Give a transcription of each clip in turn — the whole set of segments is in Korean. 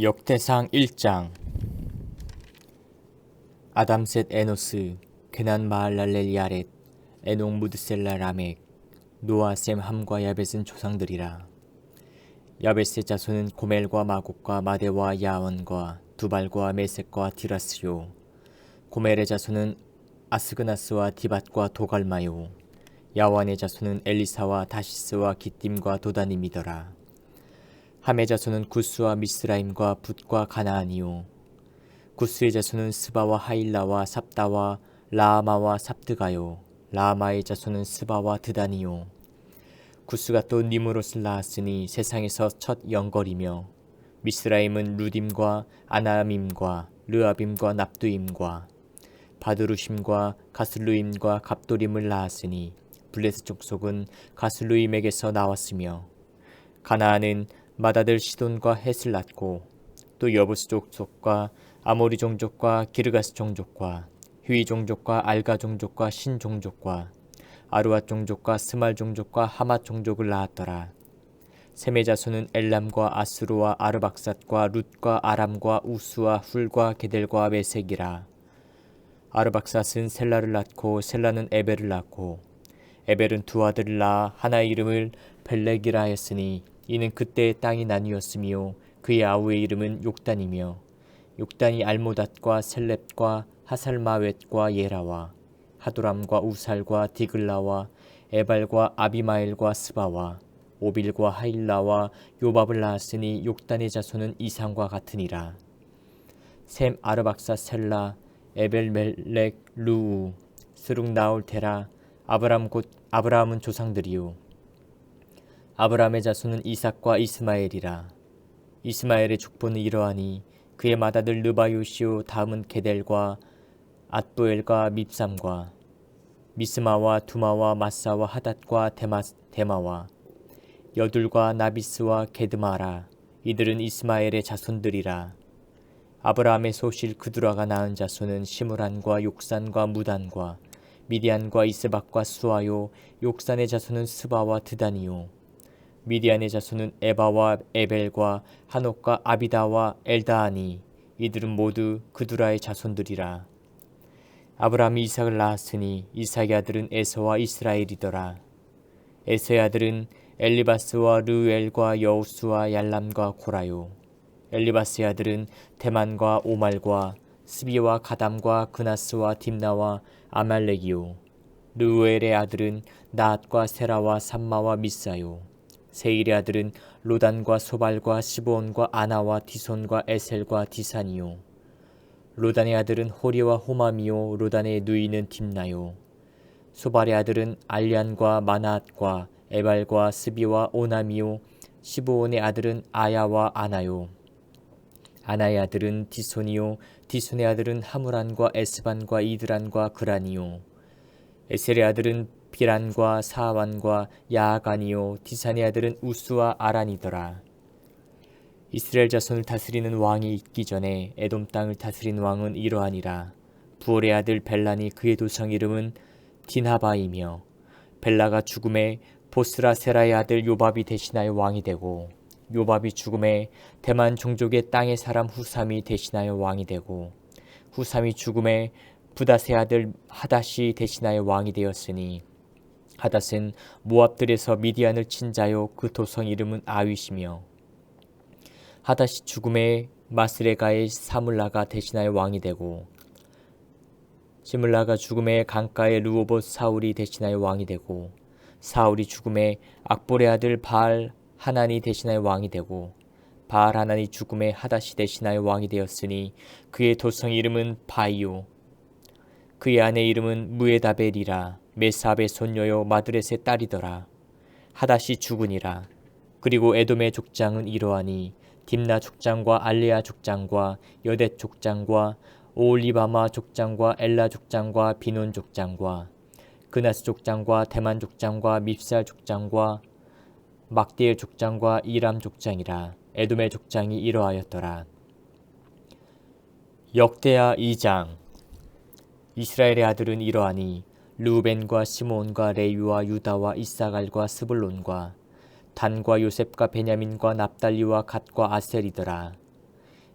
역대상 1장. 아담셋 에노스 게난 마할랄렐 야렛 에녹 무드셀라 라멕 노아 셈 함과 야벳은 조상들이라. 야벳의 자손은 고멜과 마곡과 마데와 야원과 두발과 메섹과 디라스요. 고멜의 자손은 아스그나스와 디밧과 도갈마요. 야완의 자손은 엘리사와 다시스와 기띔과 도다님이더라 함의 자손은 구스와 미스라임과 붓과 가나안이요. 구스의 자손은 스바와 하일라와 삽다와 라아마와 삽드가요. 라아마의 자손은 스바와 드다니요. 구스가 또 니무롯을 낳았으니 세상에서 첫 영걸이며 미스라임은 루딤과 아나밈과 르아빔과 납두임과 바드루심과 가슬루임과 갑도림을 낳았으니 블레스 족속은 가슬루임에게서 나왔으며 가나안은 마다들 시돈과 헷을 낳고 또 여부스 족속과 아모리 종족과 기르가스 종족과 휘 종족과 알가 종족과 신 종족과 아루아 종족과 스말 종족과 하마 종족을 낳았더라. 셈의 자손은 엘람과 아스루와 아르박삿과 룻과 아람과 우스와 훌과 게델과 메색이라. 아르박삿은 셀라를 낳고 셀라는 에벨을 낳고 에벨은 두 아들을 낳아 하나 이름을 벨렉이라 했으니 이는 그때의 땅이 나뉘었으며 그의 아우의 이름은 욕단이며 욕단이 알모닷과 셀렙과 하살마웻과 예라와 하도람과 우살과 디글라와 에발과 아비마엘과 스바와 오빌과 하일라와 요밥을 낳았으니 욕단의 자손은 이상과 같으니라. 셈 아르박사 셀라 에벨 멜렉 루우 스룩 나올 테라 아브람 곧 아브라함은 조상들이요 아브라함의 자손은 이삭과 이스마엘이라. 이스마엘의 족보는 이러하니 그의 맏아들 르바요시오 다음은 게델과 앗부엘과 밉삼과 미스마와 두마와 마사와 하닷과 데마, 데마와 여둘과 나비스와 게드마라. 이들은 이스마엘의 자손들이라. 아브라함의 소실 그두라가 낳은 자손은 시므란과 욕산과 무단과 미디안과 이스박과 수아요. 욕산의 자손은 스바와 드다니요 미디안의 자손은 에바와 에벨과 한옥과 아비다와 엘다하니 이들은 모두 그두라의 자손들이라. 아브라함이 이삭을 낳았으니 이삭의 아들은 에서와 이스라엘이더라. 에서의 아들은 엘리바스와 르엘과 여우스와 얄람과 고라요. 엘리바스의 아들은 대만과 오말과 스비와 가담과 그나스와 딥나와 아말렉이요. 르우엘의 아들은 나앗과 세라와 삼마와 미사요. 세일의 아들은 로단과 소발과 시보온과 아나와 디손과 에셀과 디산이요. 로단의 아들은 호리와 호마미요. 로단의 누이는 딥나요. 소발의 아들은 알리안과 마나앗과 에발과 스비와 오나미요. 시보온의 아들은 아야와 아나요. 아나의 아들은 디손이요. 디손의 아들은 하무란과 에스반과 이드란과 그란이요. 에셀의 아들은 비란과 사완과 야아간이요 디산의 아들은 우스와 아란이더라. 이스라엘 자손을 다스리는 왕이 있기 전에 에돔 땅을 다스린 왕은 이러하니라. 부올의 아들 벨란이 그의 도성 이름은 디나바이며 벨라가 죽음에 보스라 세라의 아들 요밥이 대신하여 왕이 되고 요밥이 죽음에 대만 종족의 땅의 사람 후삼이 대신하여 왕이 되고 후삼이 죽음에 부다세 아들 하닷이 대신하여 왕이 되었으니 하닷은 모압들에서 미디안을 친 자요 그 도성 이름은 아윗이며 하닷이 죽음에 마스레가의 사물라가 대신하여 왕이 되고 시물라가 죽음에 강가의 루오봇 사울이 대신하여 왕이 되고 사울이 죽음에 악볼의 아들 바알 하나니 대신하여 왕이 되고 바알 하나니 죽음에 하닷이 대신하여 왕이 되었으니 그의 도성 이름은 바이오 그의 아내 이름은 무에다벨이라 메사압의 손녀요 마드렛의 딸이더라. 하닷이 죽으니라. 그리고 에돔의 족장은 이러하니 딥나 족장과 알레아 족장과 여댓 족장과 오올리바마 족장과 엘라 족장과 비논 족장과 그나스 족장과 대만 족장과 밉살 족장과 막디의 족장과 이람 족장이라 에돔의 족장이 이러하였더라. 역대하 2장 이스라엘의 아들은 이러하니 루벤과 시몬과 레위와 유다와 이사갈과 스불론과 단과 요셉과 베냐민과 납달리와 갓과 아셀이더라.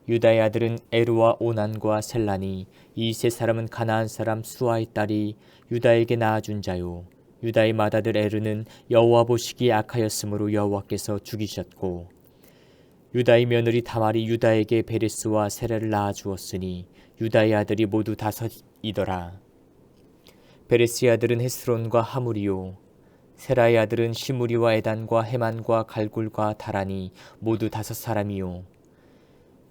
유다의 아들은 에루와 오난과 셀라니 이세 사람은 가나안 사람 수아의 딸이 유다에게 낳아준 자요 유다의 맏아들 에르는 여호와 보시기에 악하였으므로 여호와께서 죽이셨고 유다의 며느리 다말이 유다에게 베레스와 세레를 낳아 주었으니 유다의 아들이 모두 다섯이더라 베레스의 아들은 헤스론과 하무리요. 세라의 아들은 시무리와 에단과 헤만과 갈굴과 다라니 모두 다섯 사람이요.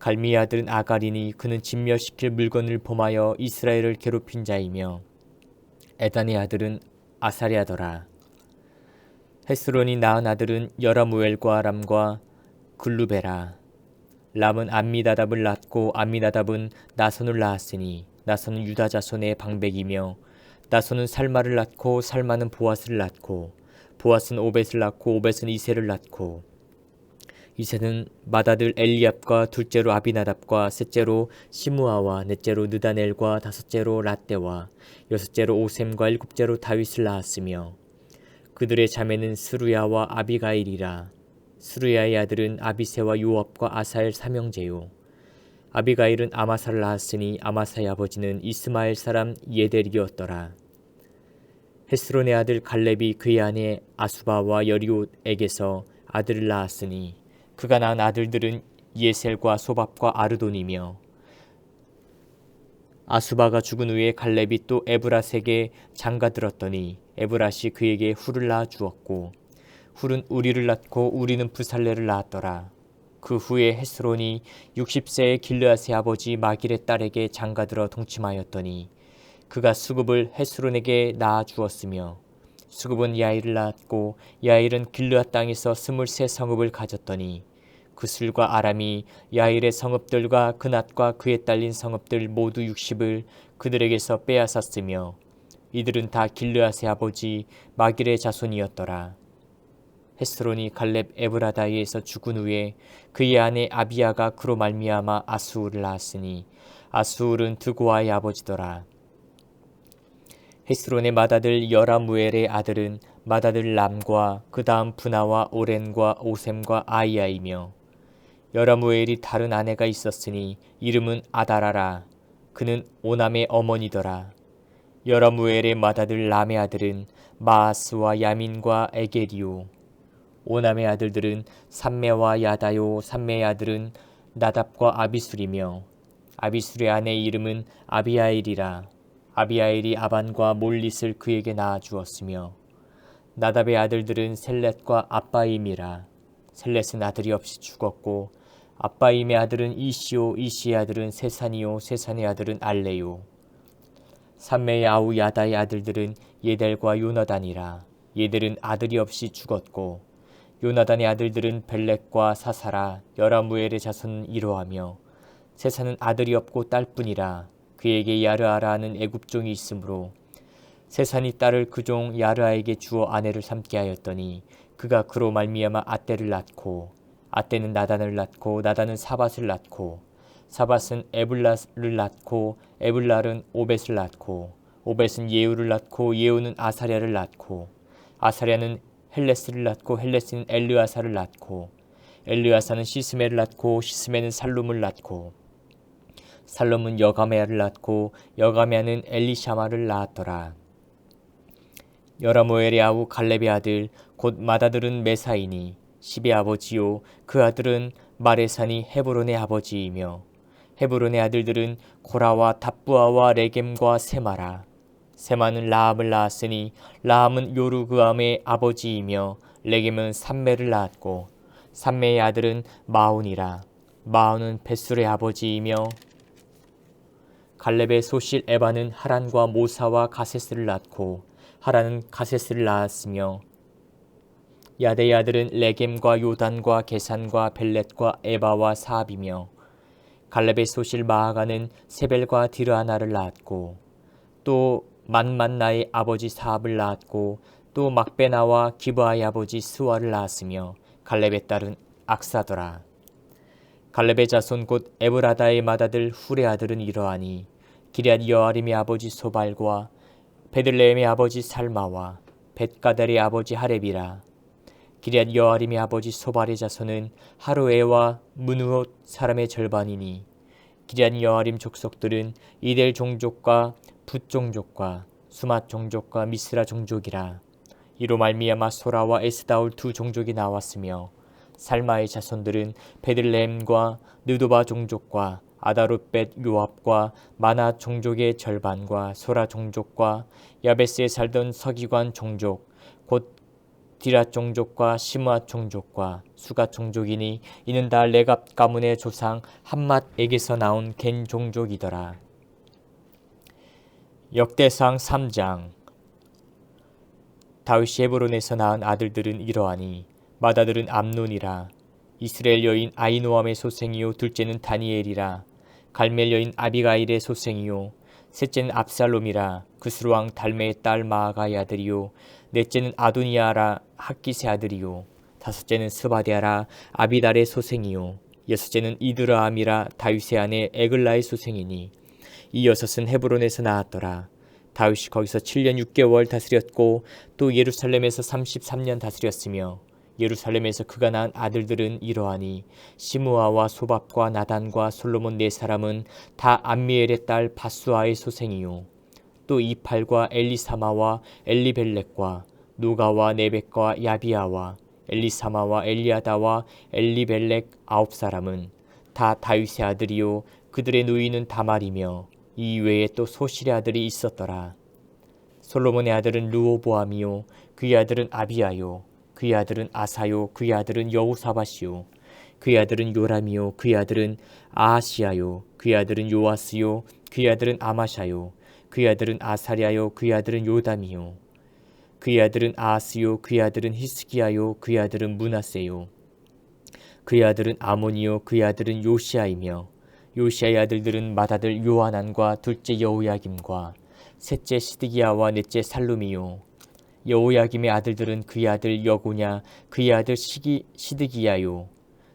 갈미의 아들은 아가리니 그는 진멸시킬 물건을 범하여 이스라엘을 괴롭힌 자이며 에단의 아들은 아사리아더라. 헤스론이 낳은 아들은 여라무엘과 람과 글루베라. 람은 암미다답을 낳고 암미다답은 나선을 낳았으니 나선은 유다 자손의 방백이며 나선은 살마를 낳고 살마는 보아스를 낳고 보아스는 오벳을 낳고 오벳은 이세를 낳고. 이세는 맏아들 엘리압과 둘째로 아비나답과 셋째로 시무아와 넷째로 느다넬과 다섯째로 라떼와 여섯째로 오셈과 일곱째로 다윗을 낳았으며 그들의 자매는 스루야와 아비가일이라. 스루야의 아들은 아비세와 요압과 아사엘 삼형제요 아비가일은 아마사를 낳았으니 아마사의 아버지는 이스마엘 사람 예델이었더라 헤스론의 아들 갈렙이 그의 아내 아수바와 여리옷에게서 아들을 낳았으니 그가 낳은 아들들은 예셀과 소밥과 아르돈이며 아수바가 죽은 후에 갈렙이 또 에브라스에게 장가들었더니 에브라시 그에게 후를 낳아 주었고 훌은 우리를 낳고 우리는 부살레를 낳았더라. 그 후에 헤스론이 60세의 길르앗의 아버지 마길의 딸에게 장가들어 동침하였더니 그가 수급을 헤스론에게 낳아 주었으며 수급은 야일을 낳았고 야일은 길르앗 땅에서 스물세 성읍을 가졌더니 그술과 아람이 야일의 성읍들과 그낫과 그에 딸린 성읍들 모두 60을 그들에게서 빼앗았으며 이들은 다 길르앗의 아버지 마길의 자손이었더라. 헤스론이 갈렙 에브라다이에서 죽은 후에 그의 아내 아비아가 그로 말미암아 아수울을 낳았으니 아수울은 드고아의 아버지더라. 헤스론의 맏아들 여라무엘의 아들은 맏아들 람과 그 다음 분하와 오렌과 오셈과 아이야이며 여라무엘이 다른 아내가 있었으니 이름은 아다라라. 그는 오남의 어머니더라. 여라무엘의 맏아들 람의 아들은 마아스와 야민과 에게리오 오남의 아들들은 삼매와 야다요 삼매의 아들은 나답과 아비술이며 아비술의 아내 이름은 아비아일이라. 아비아일이 아반과 몰릿을 그에게 낳아 주었으며 나답의 아들들은 셀렛과 아빠임이라. 셀렛은 아들이 없이 죽었고 아빠임의 아들은 이시오 이시의 아들은 세산이요 세산의 아들은 알레요. 삼매의 아우 야다의 아들들은 예델과 요나단이라. 예델은 아들이 없이 죽었고 요나단의 아들들은 벨렉과 사사라 여라무엘의 자손은 이러하며 세사는 아들이 없고 딸뿐이라 그에게 야르아라는 애굽종이 있으므로 세산이 딸을 그 종 야르아에게 주어 아내를 삼게 하였더니 그가 그로 말미암아 아떼를 낳고 아떼는 나단을 낳고 나단은 사밧을 낳고 사밧은 에블라를 낳고 에블랄은 오벳을 낳고 오벳은 예우를 낳고 예우는 아사랴를 낳고 아사랴는 헬레스를 낳고 헬레스는 엘르아사를 낳고 엘르아사는 시스메를 낳고 시스메는 살룸을 낳고 살롬은 여가메아를 낳고 여가메아는 엘리샤마를 낳았더라. 여라모엘의 아우 갈렙의 아들 곧 맏아들은 메사이니 십의 아버지요 그 아들은 마레산이 헤브론의 아버지이며 헤브론의 아들들은 고라와 답부아와 레겜과 세마라 세마는 라함을 낳았으니 라함은 요르그암의 아버지이며 레겜은 삼매를 낳았고 삼매의 아들은 마운이라. 마운은 벳술의 아버지이며 갈렙의 소실 에바는 하란과 모사와 가세스를 낳고 하란은 가세스를 낳았으며 야데의 아들은 레겜과 요단과 게산과 벨렛과 에바와 사압이며 갈렙의 소실 마하가는 세벨과 디르아나를 낳았고 또 만만나의 아버지 사압을 낳았고 또 막베나와 기브아의 아버지 스와를 낳았으며 갈렙의 딸은 악사더라. 갈렙의 자손 곧 에브라다의 맏아들 후레 아들은 이러하니 기리앗 여아림의 아버지 소발과 베들레헴의 아버지 살마와 벳가델의 아버지 하렙이라 기리앗 여아림의 아버지 소발의 자손은 하루에와 문우옷 사람의 절반이니 기리앗 여아림 족속들은 이델 종족과 붓 종족과 수맛 종족과 미스라 종족이라 이로 말미암아 소라와 에스다울 두 종족이 나왔으며 살마의 자손들은 베들레헴과 느도바 종족과 아다룻벳 요압과 마나 종족의 절반과 소라 종족과 야베스에 살던 서기관 종족 곧 디라 종족과 시므아 종족과 수가 종족이니 이는 다 레갑 가문의 조상 한맛에게서 나온 겐 종족이더라. 역대상 3장. 다윗이 헤브론에서 낳은 아들들은 이러하니 마다들은 암논이라. 이스라엘 여인 아이노암의 소생이요 둘째는 다니엘이라. 갈멜 여인 아비가일의 소생이요 셋째는 압살롬이라. 그스루왕 달메의 딸 마아가의 아들이요 넷째는 아도니아라 학기세 아들이요 다섯째는 스바디아라 아비달의 소생이요 여섯째는 이드라암이라 다윗의 아내 에글라의 소생이니 이 여섯은 헤브론에서 나왔더라. 다윗이 거기서 7년 6개월 다스렸고 또 예루살렘에서 33년 다스렸으며 예루살렘에서 그가 낳은 아들들은 이러하니 시므아와 소밥과 나단과 솔로몬 네 사람은 다 암미엘의 딸 바수아의 소생이요. 또 이팔과 엘리사마와 엘리벨렉과 누가와 네벡과 야비아와 엘리사마와 엘리아다와 엘리벨렉 아홉 사람은 다 다윗의 아들이요. 그들의 누이는 다말이며 이 외에 또 소실의 아들이 있었더라 솔로몬의 아들은 루오보암이요 그의 아들은 아비아요 그의 아들은 아사요 그의 아들은 여우사바시요 그의 아들은 요람이요 그의 아들은 아하시아요 그의 아들은 요아스요 그의 아들은 아마샤요 그의 아들은 아사리아요 그의 아들은 요담이요 그의 아들은 아하스요 그의 아들은 히스기야요 그의 아들은 문하세요 그의 아들은 아모니요 그의 아들은 요시아이며 요시아의 아들들은 맏아들 요하난과 둘째 여호야김과 셋째 시드기야와 넷째 살룸이요. 여호야김의 아들들은 그의 아들 여고냐 그의 아들 시기, 시드기야요.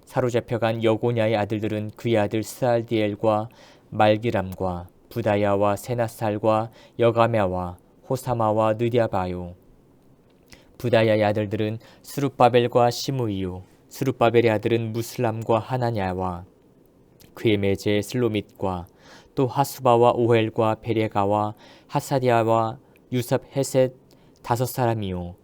사로잡혀간 여고냐의 아들들은 그의 아들 스알디엘과 말기람과 부다야와 세나살과 여가메와 호사마와 느디아바요. 부다야의 아들들은 스룹바벨과 시무이요. 스룹바벨의 아들은 무슬람과 하나냐와 그의 매제 슬로밋과 또 하수바와 오헬과 베레가와 하사디아와 유섭 헤셋 다섯 사람이요.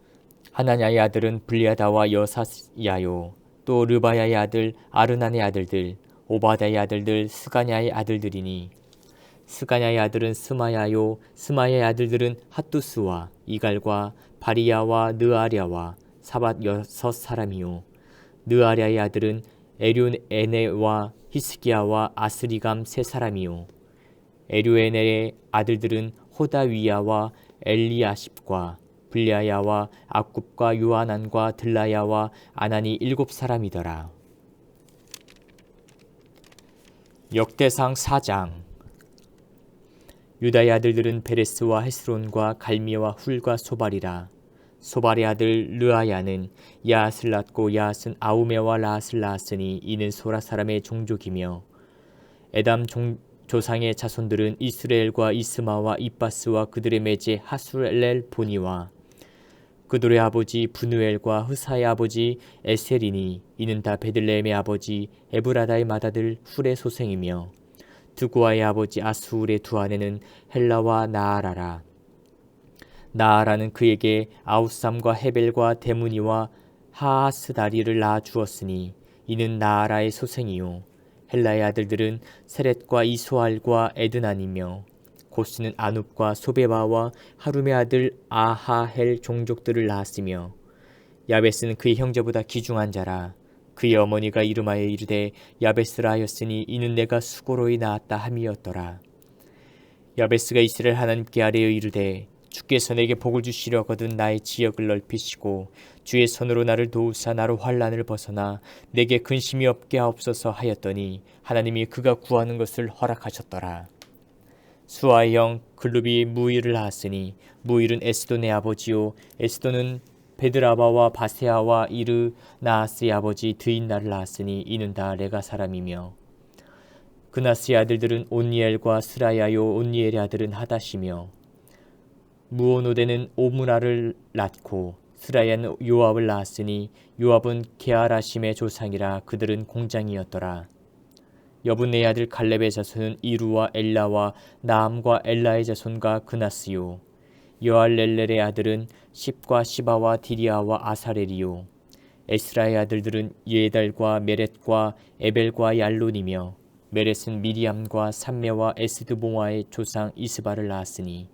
하나냐의 아들은 블리아다와 여사야요. 또 르바야의 아들 아르난의 아들들 오바다의 아들들 스가냐의 아들들이니. 스가냐의 아들은 스마야요. 스마야의 아들들은 핫두스와 이갈과 바리야와 느아랴와 사밧 여섯 사람이요. 느아랴의 아들은 에륜에네와 히스기야와 아스리감 세 사람이요 에류에넬의 아들들은 호다위야와 엘리아십과 블리아야와 아굽과 요하난과 들라야와 아나니 일곱 사람이더라. 역대상 4장 유다의 아들들은 베레스와 헤스론과 갈미와 훌과 소발이라. 소발의 아들 르아야는 낳고 야앗은 아우메와 라앗을 낳았으니 이는 소라 사람의 종족이며 에담 종, 조상의 자손들은 이스라엘과 이스마와 이바스와 그들의 매제 하술렐 보니와 그들의 아버지 분우엘과 흐사의 아버지 에셀이니 이는 다 베들레헴의 아버지 에브라다의 맏아들 훌의 소생이며 드구아의 아버지 아수울의 두 아내는 헬라와 나아라라 나아라는 그에게 아우삼과 헤벨과 데무니와 하하스다리를 낳아 주었으니 이는 나아라의 소생이요. 헬라의 아들들은 세렛과 이소알과 에드난이며 고스는 아눕과 소베바와 하룸의 아들 아하헬 종족들을 낳았으며 야베스는 그의 형제보다 귀중한 자라. 그의 어머니가 이름하여 이르되 야베스라 하였으니 이는 내가 수고로이 낳았다 함이었더라. 야베스가 이스라엘 하나님께 아뢰어 이르되 주께서 내게 복을 주시려거든 나의 지역을 넓히시고 주의 손으로 나를 도우사 나로 환란을 벗어나 내게 근심이 없게 하옵소서 하였더니 하나님이 그가 구하는 것을 허락하셨더라. 수아의 형 글루비 무일을 낳았으니 무일은 에스돈의 아버지요 에스돈은 베드라바와 바세아와 이르 나아스의 아버지 드인나를 낳았으니 이는 다 레가 사람이며 그나스의 아들들은 온니엘과 스라야요 온니엘의 아들은 하다시며 무오노데는 오므라를 낳고 스라야는 요압을 낳았으니 요압은 게하라심의 조상이라 그들은 공장이었더라. 여분의 아들 갈렙의 자손은 이루와 엘라와 나암과 엘라의 자손과 그나스요. 여알렐렐의 아들은 십과 시바와 디리아와 아사렐이요. 에스라의 아들들은 예달과 메렛과 에벨과 얄론이며 메렛은 미리암과 삼메와 에스드모아의 조상 이스바를 낳았으니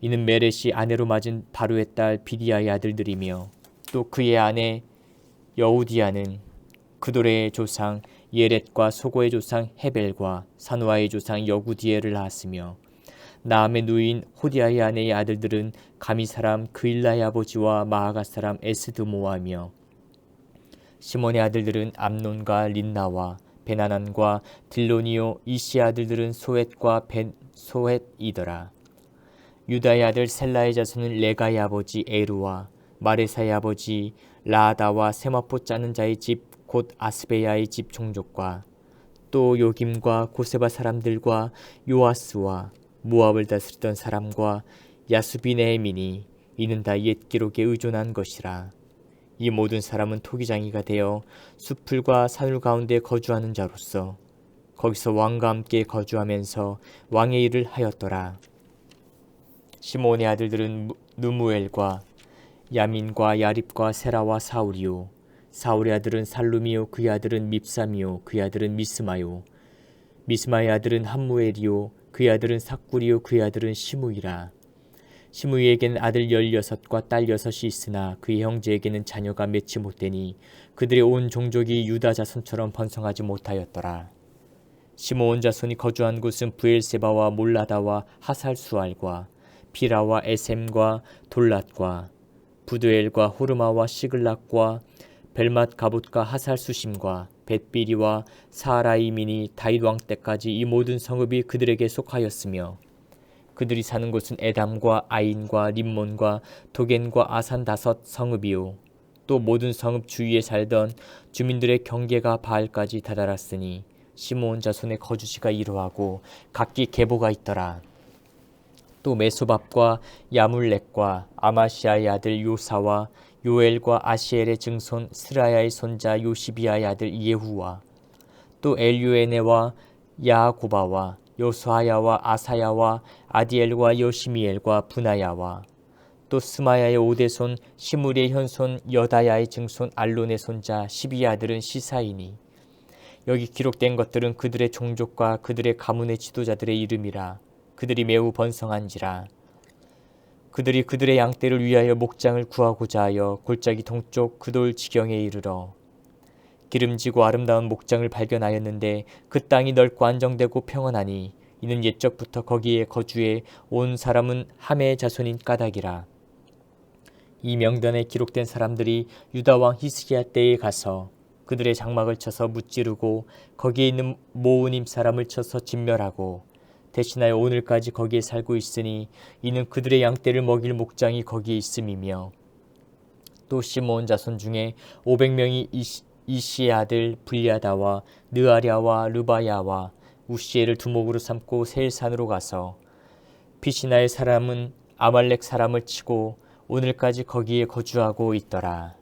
이는 메렛이 아내로 맞은 바루의 딸 비디아의 아들들이며 또 그의 아내 여우디아는 그도레의 조상 예렛과 소고의 조상 헤벨과 산우아의 조상 여구디에를 낳았으며 나암의 누인 호디아의 아내의 아들들은 가미 사람 그일라의 아버지와 마아가 사람 에스드모아며 시몬의 아들들은 암논과 린나와 베나난과 딜로니오 이시의 아들들은 소헷과 벤 소헷이더라. 유다의 아들 셀라의 자손은 레가의 아버지 에루와 마레사의 아버지 라아다와 세마포 짜는 자의 집 곧 아스베야의 집 종족과 또 요김과 고세바 사람들과 요아스와 모압을 다스리던 사람과 야수비네의 민이 이는 다 옛 기록에 의존한 것이라. 이 모든 사람은 토기장이가 되어 숲풀과 산울 가운데 거주하는 자로서 거기서 왕과 함께 거주하면서 왕의 일을 하였더라. 시몬의 아들들은 누무엘과 야민과 야립과 세라와 사울이요. 사울의 아들은 살루미요. 그의 아들은 밉삼이요. 그의 아들은 미스마요. 미스마의 아들은 함무엘이요. 그의 아들은 삭구리요. 그의 아들은 시무이라. 시무이에게는 아들 열여섯과 딸 여섯이 있으나 그의 형제에게는 자녀가 맺지 못되니 그들의 온 종족이 유다 자손처럼 번성하지 못하였더라. 시므온 자손이 거주한 곳은 부엘세바와 몰라다와 하살수알과 비라와 에셈과 돌랏과 부드엘과 호르마와 시글락과 벨맛 가봇과 하살수심과 벳비리와 사라이민이 다윗 왕 때까지 이 모든 성읍이 그들에게 속하였으며 그들이 사는 곳은 에담과 아인과 림몬과 도겐과 아산 다섯 성읍이요 또 모든 성읍 주위에 살던 주민들의 경계가 바알까지 다다랐으니 시므온 자손의 거주지가 이러하고 각기 계보가 있더라. 또 메소밥과 야물렉과 아마시아의 아들 요사와 요엘과 아시엘의 증손 스라야의 손자 요시비아의 아들 예후와 또 엘유에네와 야고바와 요수아야와 아사야와 아디엘과 요시미엘과 분하야와 또 스마야의 오대손 시무리의 현손 여다야의 증손 알론의 손자 시비의 아들은 시사이니 여기 기록된 것들은 그들의 종족과 그들의 가문의 지도자들의 이름이라 그들이 매우 번성한지라 그들이 그들의 양떼를 위하여 목장을 구하고자 하여 골짜기 동쪽 그돌 지경에 이르러 기름지고 아름다운 목장을 발견하였는데 그 땅이 넓고 안정되고 평안하니 이는 옛적부터 거기에 거주해 온 사람은 함의 자손인 까닭이라. 이 명단에 기록된 사람들이 유다 왕 히스기야 때에 가서 그들의 장막을 쳐서 무찌르고 거기에 있는 모우님 사람을 쳐서 진멸하고 대신하여 오늘까지 거기에 살고 있으니 이는 그들의 양떼를 먹일 목장이 거기에 있음이며 또 시몬 자손 중에 500명이 이시의 아들 불리아다와 느아랴와 르바야와 우시엘을 두목으로 삼고 세일산으로 가서 피시나의 사람은 아말렉 사람을 치고 오늘까지 거기에 거주하고 있더라.